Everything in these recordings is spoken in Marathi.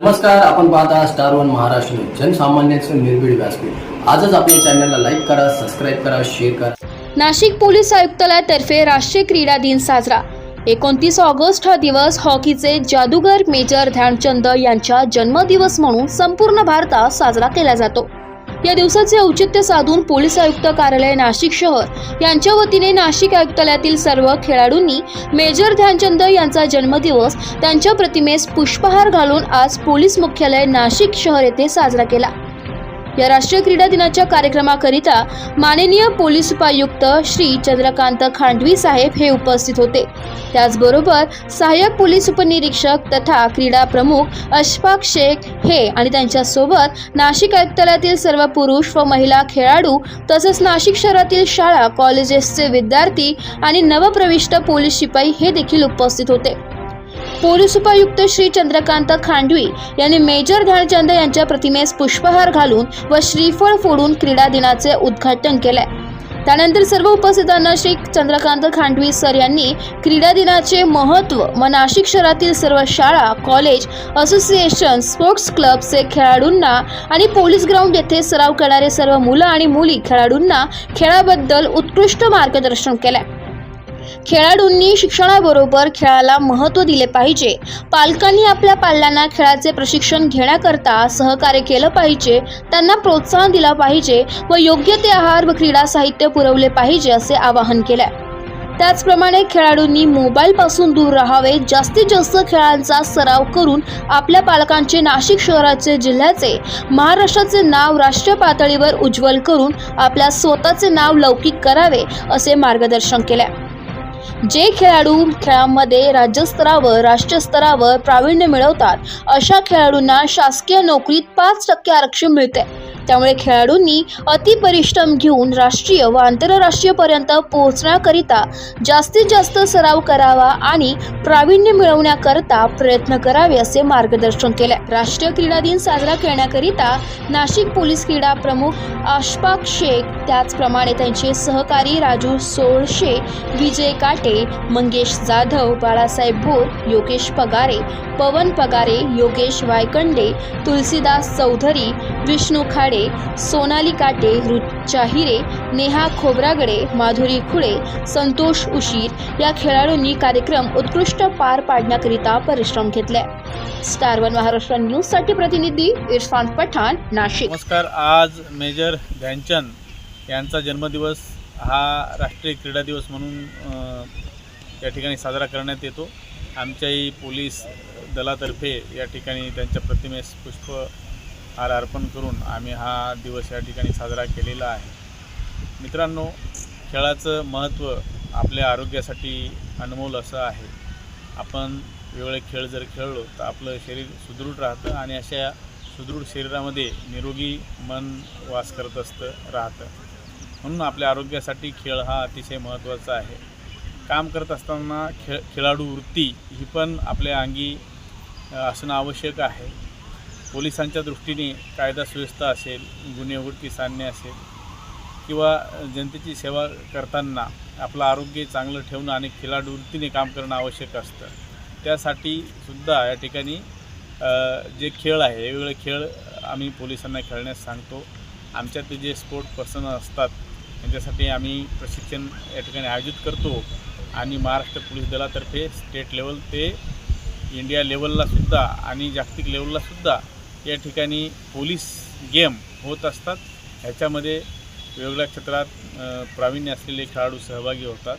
नमस्कार आपण पाहता स्टार वन महाराष्ट्र न्यूज. जनसामान्यांचे निर्भीड व्यासपीठ. आजच आपल्या चॅनलला लाईक करा सबस्क्राईब करा शेअर करा. नाशिक पोलीस आयुक्तालयातर्फे राष्ट्रीय क्रीडा दिन साजरा. एकोणतीस ऑगस्ट हा दिवस हॉकीचे जादूगर मेजर ध्यानचंद यांचा जन्मदिवस म्हणून संपूर्ण भारतात साजरा केला जातो. या दिवसाचे औचित्य साधून पोलीस आयुक्त कार्यालय नाशिक शहर. यांच्या वतीने नाशिक आयुक्तालयातील सर्व खेळाडूंनी मेजर ध्यानचंद यांचा जन्मदिवस त्यांच्या प्रतिमेस पुष्पहार घालून आज पोलीस मुख्यालय नाशिक शहर येथे साजरा केला. या राष्ट्रीय क्रीडा दिनाच्या कार्यक्रमाकरिता माननीय पोलीस उपायुक्त श्री चंद्रकांत खांडवी साहेब हे उपस्थित होते. त्याचबरोबर सहाय्यक पोलीस उपनिरीक्षक तथा क्रीडा प्रमुख अशफाक शेख हे आणि त्यांच्यासोबत नाशिक आयुक्तालयातील सर्व पुरुष व महिला खेळाडू तसेच नाशिक शहरातील शाळा कॉलेजेसचे विद्यार्थी आणि नवप्रविष्ट पोलीस शिपाई हे देखील उपस्थित होते. पोलीस उपायुक्त श्री चंद्रकांत खांडवी यांनी मेजर ध्यानचंद यांच्या प्रतिमेस पुष्पहार घालून व श्रीफळ फोडून क्रीडा दिनाचे उद्घाटन केले त्यानंतर सर्व उपस्थितांना श्री चंद्रकांत खांडवी सर यांनी क्रीडा दिनाचे महत्त्व व नाशिक शहरातील सर्व शाळा कॉलेज असोसिएशन स्पोर्ट्स क्लबचे खेळाडूंना आणि पोलीस ग्राउंड येथे सराव करणारे सर्व मुलं आणि मुली खेळाडूंना खेळाबद्दल उत्कृष्ट मार्गदर्शन केले खेळाडूंनी शिक्षणाबरोबर खेळाला महत्त्व दिले पाहिजे. पालकांनी आपल्या पाल्यांना खेळाचे प्रशिक्षण घेण्याकरता सहकार्य केलं पाहिजे. त्यांना प्रोत्साहन दिला पाहिजे व योग्य ते आहार व क्रीडा साहित्य पुरवले पाहिजे असे आवाहन केले त्याचप्रमाणे खेळाडूंनी मोबाईलपासून दूर राहावे जास्तीत जास्त खेळांचा सराव करून आपल्या पालकांचे नाशिक शहराचे जिल्ह्याचे महाराष्ट्राचे नाव राष्ट्रीय पातळीवर उज्ज्वल करून आपल्या स्वतःचे नाव लौकिक करावे असे मार्गदर्शन केले जे खेळाडू खेळामध्ये राज्यस्तरावर राष्ट्रीय स्तरावर प्रावीण्य मिळवतात अशा खेळाडूंना शासकीय नोकरीत पाच टक्के आरक्षण मिळते. त्यामुळे खेळाडूंनी अतिपरिश्रम घेऊन राष्ट्रीय व आंतरराष्ट्रीयपर्यंत पोहोचण्याकरिता जास्तीत जास्त सराव करावा आणि प्रावीण्य मिळवण्याकरता प्रयत्न करावे असे मार्गदर्शन केले राष्ट्रीय क्रीडा दिन साजरा करण्याकरिता नाशिक पोलीस क्रीडा प्रमुख अशफाक शेख त्याचप्रमाणे त्यांचे सहकारी राजू सोळशे विजय काटे मंगेश जाधव बाळासाहेब भोर योगेश पगारे पवन पगारे योगेश वायकंडे तुलसीदास चौधरी विष्णू खाडे सोनाली काटे रुचा हिरे नेहा खोब्रागडे माधुरी खुळे संतोष उशीर या खेळाडूंनी कार्यक्रम उत्कृष्ट पार पाडण्याकरिता परिश्रम घेतले स्टार वन महाराष्ट्र न्यूजसाठी प्रतिनिधी इरफान पठाण नाशिक. नमस्कार. आज मेजर ध्यानचंद यांचा जन्मदिवस हा राष्ट्रीय क्रीडा दिवस म्हणून या ठिकाणी साजरा करण्यात येतो. आमच्याही पोलीस दलातर्फे या ठिकाणी त्यांच्या प्रतिमेस पुष्प हार अर्पण करून आम्ही हा दिवस या ठिकाणी साजरा केलेला आहे. मित्रांनो खेळाचं महत्त्व आपल्या आरोग्यासाठी अनमोल असं आहे. आपण वेगळे खेळ जर खेळलो तर आपलं शरीर सुदृढ राहतं आणि अशा सुदृढ शरीरामध्ये निरोगी मन वास करत असतं राहतं. म्हणून आपल्या आरोग्यासाठी खेळ हा अतिशय महत्त्वाचा आहे. काम करत असताना खेळ खेळाडू वृत्ती ही पण आपल्या अंगी असणं आवश्यक आहे. पोलिसांच्या दृष्टीने कायदा सुव्यवस्था असेल गुन्हे उघडकीस आणणे असेल किंवा जनतेची सेवा करताना आपलं आरोग्य चांगलं ठेवणं आणि खिलाडू वृत्तीने काम करणं आवश्यक असतं. त्यासाठी सुद्धा या ठिकाणी जे खेळ आहे वेगवेगळे खेळ आम्ही पोलिसांना खेळण्यास सांगतो. आमच्यात जे स्पोर्ट पर्सन असतात त्यांच्यासाठी आम्ही प्रशिक्षण या ठिकाणी आयोजित करतो आणि महाराष्ट्र पोलीस दलातर्फे स्टेट लेवल ते इंडिया लेवलला सुद्धा आणि जागतिक लेवलला सुद्धा या ठिकाणी पोलीस गेम होत असतात. ह्याच्यामध्ये वेगवेगळ्या क्षेत्रात प्रावीण्य असलेले खेळाडू सहभागी होतात.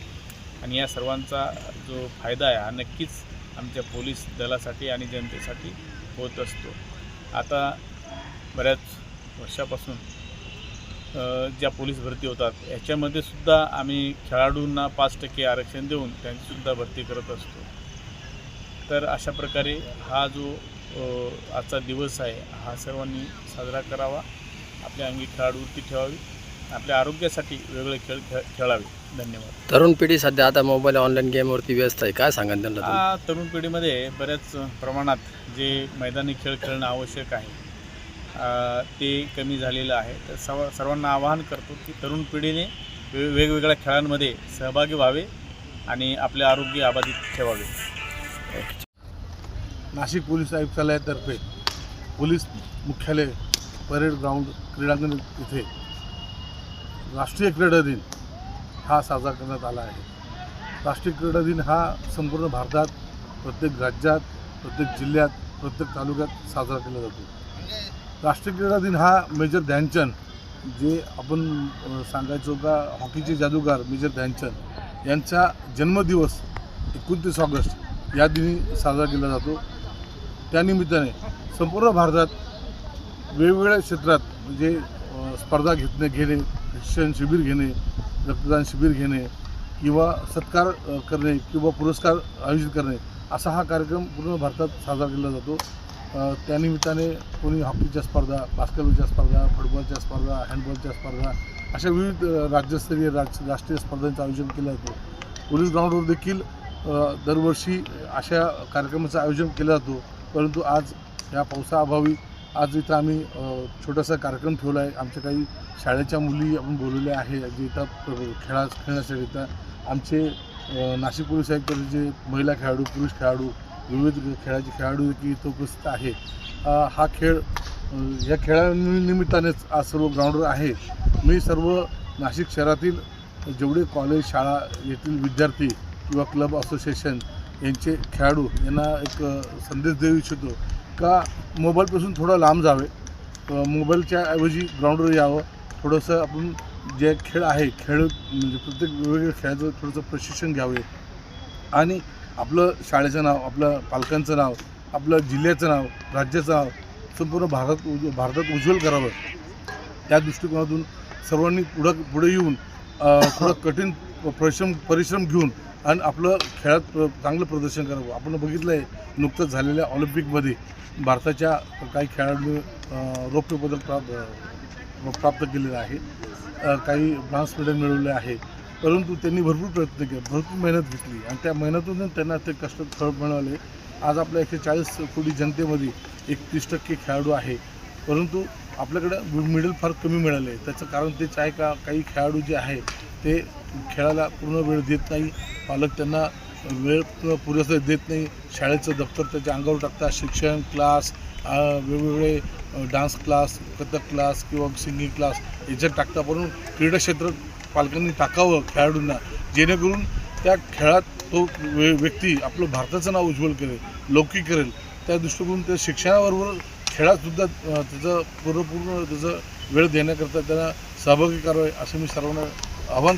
आणि या सर्वांचा जो फायदा आहे हा नक्कीच आमच्या पोलीस दलासाठी आणि जनतेसाठी होत असतो. आता बऱ्याच वर्षापासून ज्या पोलीस भरती होतात ह्याच्यामध्ये सुद्धा आम्ही खेळाडूंना पाच टक्के आरक्षण देऊन त्यांचीसुद्धा भरती करत असतो. तर अशा प्रकारे हा जो आजचा दिवस आहे. हा सर्वांनी साजरा करावा. आपल्या अंगी खेळाडूवृत्ती ठेवावी. आपल्या आरोग्यासाठी वेगवेगळे खेळ खेळ खेळावे. धन्यवाद. तरुण पिढी सध्या आता मोबाईल ऑनलाईन गेमवरती व्यस्त आहे. काय सांगा त्यांना तरुण पिढीमध्ये बऱ्याच प्रमाणात जे मैदानी खेळ खेळणं आवश्यक आहे ते कमी झालेलं आहे. तर सर्व सर्वांना आवाहन करतो की तरुण पिढीने वे वेगवेगळ्या खेळांमध्ये सहभागी व्हावे आणि आपले आरोग्य अबाधित ठेवावे. नाशिक पोलीस आयुक्तालयातर्फे पोलीस मुख्यालय परेड ग्राउंड क्रीडांगण इथे राष्ट्रीय क्रीडा दिन हा साजरा करण्यात आला आहे. राष्ट्रीय क्रीडा दिन हा संपूर्ण भारतात प्रत्येक राज्यात प्रत्येक जिल्ह्यात प्रत्येक तालुक्यात साजरा केला जातो. राष्ट्रीय क्रीडा दिन हा मेजर ध्यानचंद जे आपण सांगायचो का हॉकीचे जादूगार मेजर ध्यानचंद यांचा जन्मदिवस एकोणतीस ऑगस्ट या दिनी साजरा केला जातो. त्यानिमित्ताने संपूर्ण भारतात वेगवेगळ्या क्षेत्रात म्हणजे स्पर्धा घेतणे घेणे शिक्षण शिबिर घेणे रक्तदान शिबिर घेणे किंवा सत्कार करणे किंवा पुरस्कार आयोजित करणे असा हा कार्यक्रम पूर्ण भारतात साजरा केला जातो. त्यानिमित्ताने कोणी हॉकीच्या स्पर्धा बास्केटबॉलच्या स्पर्धा फुटबॉलच्या स्पर्धा हँडबॉलच्या स्पर्धा अशा विविध राज्यस्तरीय राज राष्ट्रीय स्पर्धांचं आयोजन केलं जातं. पोलीस ग्राउंडवर देखील दरवर्षी अशा कार्यक्रमाचं आयोजन केलं जातो. परंतु आज या पावसाअभावी आज इथं आम्ही छोटासा कार्यक्रम ठेवला आहे. आमच्या काही शाळेच्या मुली आपण बोलवल्या आहे जे इथं खेळा खेळण्यासाठी. इथं आमचे नाशिक पोलीस आयुक्त जे महिला खेळाडू पुरुष खेळाडू विविध खेळाचे खेळाडू की इथं उपस्थित आहे. हा खेळ या खेळानिमित्तानेच आज सर्व ग्राउंडवर आहे. मी सर्व नाशिक शहरातील जेवढे कॉलेज शाळा येथील विद्यार्थी किंवा क्लब असोसिएशन यांचे खेळाडू यांना एक संदेश देऊ इच्छितो. का मोबाईलपासून थोडं लांब जावे. मोबाईलच्या ऐवजी ग्राउंडवर यावं. थोडंसं आपण जे खेळ आहे खेळ म्हणजे प्रत्येक वेगवेगळ्या खेळाचं थोडंसं प्रशिक्षण घ्यावे. आणि आपलं शाळेचं नाव आपलं पालकांचं नाव आपलं जिल्ह्याचं नाव राज्याचं नाव संपूर्ण भारत उज भारतात उज्ज्वल करावं. त्या दृष्टिकोनातून सर्वांनी पुढं पुढे येऊन थोडं कठीण परिश्रम परिश्रम घेऊन आणि आपलं खेळात प्र- चांगलं प्रदर्शन करावं. आपण बघितलं आहे नुकतंच झालेल्या ऑलिम्पिकमध्ये भारताच्या काही खेळाडूंनी अ, रौप्य पदक प्राप्त प्राप्त केलेलं आहे. काही ब्रान्स मेडल मिळवले आहे. परंतु त्यांनी भरपूर प्रयत्न केले भरपूर मेहनत घेतली. आणि त्या मेहनतून त्यांना ते कष्ट फळ मिळाले. आज आपल्या एकशे चाळीस कोटी जनतेमध्ये एक तीस टक्के खेळाडू आहे. परंतु आपल्याकडं मिडल फार कमी मिळाले. त्याचं कारण तेच आहे का काही खेळाडू जे आहे ते खेळाला पूर्ण वेळ देत नाही. पालक त्यांना वेळ पु- पुरेसा देत नाही. शाळेचं दप्तर त्याच्या अंगावर टाकतात. शिक्षण क्लास वेगवेगळे डान्स क्लास कथक क्लास किंवा सिंगिंग क्लास याच्यात टाकता म्हणून क्रीडाक्षेत्र पालकांनी टाकावं खेळाडूंना. जेणेकरून त्या खेळात तो वे व्यक्ती आपलं भारताचं नाव उज्ज्वल करेल लौकिक करेल. त्या दृष्टिकोन त्या शिक्षणाबरोबर खेळातसुद्धा त्याचं पूर्णपूर्ण त्याचं वेळ देण्याकरता त्यांना सहभागी करावे असं मी सर्वांना आवाहन